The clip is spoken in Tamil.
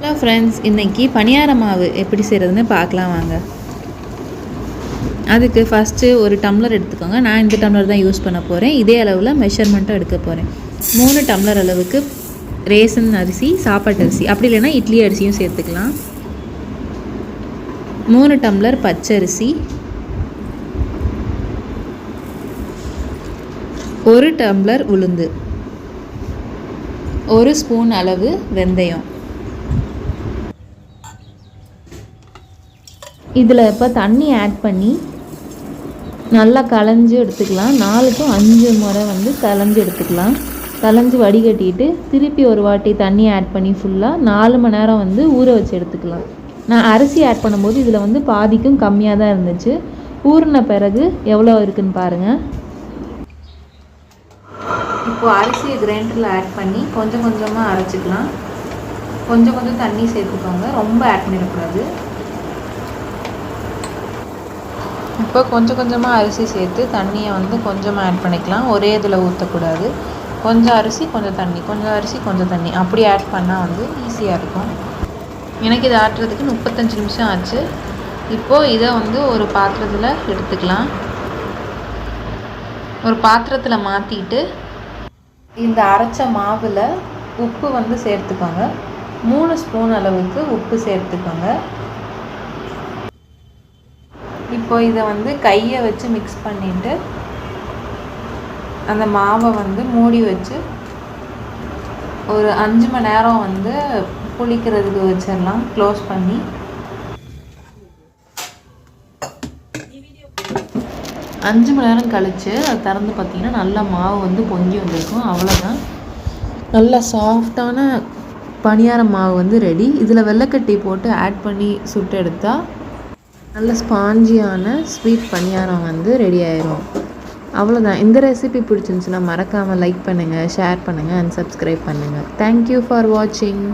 ஹலோ ஃப்ரெண்ட்ஸ் இன்றைக்கி பணியார மாவு எப்படி செய்கிறதுன்னு பார்க்கலாம் வாங்க. அதுக்கு ஃபஸ்ட்டு ஒரு டம்ளர் எடுத்துக்கோங்க. நான் இந்த டம்ளர் தான் யூஸ் பண்ண போகிறேன் இதே அளவில் மெஷர்மெண்ட்டும் எடுக்க போகிறேன் மூணு டம்ளர் அளவுக்கு ரேசன் அரிசி சாப்பாட்டு அரிசி. அப்படி இல்லைன்னா இட்லி அரிசியும் சேர்த்துக்கலாம். மூணு டம்ளர் பச்சரிசி. ஒரு டம்ளர் உளுந்து. ஒரு ஸ்பூன் அளவு வெந்தயம். இதில் இப்போ தண்ணி ஆட் பண்ணி நல்லா கலைஞ்சு எடுத்துக்கலாம். நாலு அஞ்சு முறை வந்து கலைஞ்சு எடுத்துக்கலாம். கலைஞ்சு வடிகட்டிட்டு திருப்பி ஒரு வாட்டி தண்ணி ஆட் பண்ணி ஃபுல்லாக நாலு மணி நேரம் வந்து ஊற வச்சு எடுத்துக்கலாம். நான் அரிசி ஆட் பண்ணும்போது இதில் வந்து பாதிக்கும் கம்மியாக தான் இருந்துச்சு. ஊறின பிறகு எவ்வளோ இருக்குன்னு பாருங்கள் இப்போது அரிசியை கிரைண்டரில் ஆட் பண்ணி கொஞ்சம் கொஞ்சமாக அரைச்சிக்கலாம். கொஞ்சம் கொஞ்சம் தண்ணி சேர்த்துக்கோங்க. ரொம்ப ஆட் பண்ணிடக்கூடாது. இப்போ கொஞ்சம் கொஞ்சமாக அரிசி சேர்த்து தண்ணியை வந்து கொஞ்சமாக ஆட் பண்ணிக்கலாம். ஒரே இதில் ஊற்றக்கூடாது கொஞ்சம் அரிசி கொஞ்சம் தண்ணி. கொஞ்சம் அரிசி கொஞ்சம் தண்ணி. அப்படி ஆட் பண்ணால் வந்து ஈஸியாக இருக்கும். எனக்கு இதை ஆட்டுறதுக்கு முப்பத்தஞ்சு நிமிஷம் ஆச்சு. இப்போது இதை வந்து ஒரு பாத்திரத்தில் எடுத்துக்கலாம். ஒரு பாத்திரத்தில் மாற்றிட்டு இந்த அரைச்ச மாவில் உப்பு வந்து சேர்த்துக்கோங்க. மூணு ஸ்பூன் அளவுக்கு உப்பு சேர்த்துக்கோங்க. இப்போ இதை வந்து கையை வச்சு மிக்ஸ் பண்ணிவிட்டு அந்த மாவை வந்து மூடி வச்சு ஒரு அஞ்சு மணி நேரம் வந்து புளிக்கிறதுக்கு வச்சிடலாம். க்ளோஸ் பண்ணி. அஞ்சு மணி நேரம் கழித்து அது திறந்து பார்த்திங்கன்னா நல்லா மாவு வந்து பொங்கி வந்திருக்கும். அவ்வளோதான் நல்லா சாஃப்டான பணியார மாவு வந்து ரெடி இதில் வெள்ளைக்கட்டி போட்டு ஆட் பண்ணி சுட்டு எடுத்தால் நல்ல ஸ்பாஞ்சியான ஸ்வீட் பணியாரம் வந்து ரெடி ஆயிரும். அவ்வளோதான் இந்த ரெசிபி பிடிச்சிருந்துச்சுன்னா மறக்காமல் லைக் பண்ணுங்கள் ஷேர் பண்ணுங்கள் அண்ட் சப்ஸ்கிரைப் பண்ணுங்கள் தேங்க்யூ ஃபார் வாட்சிங்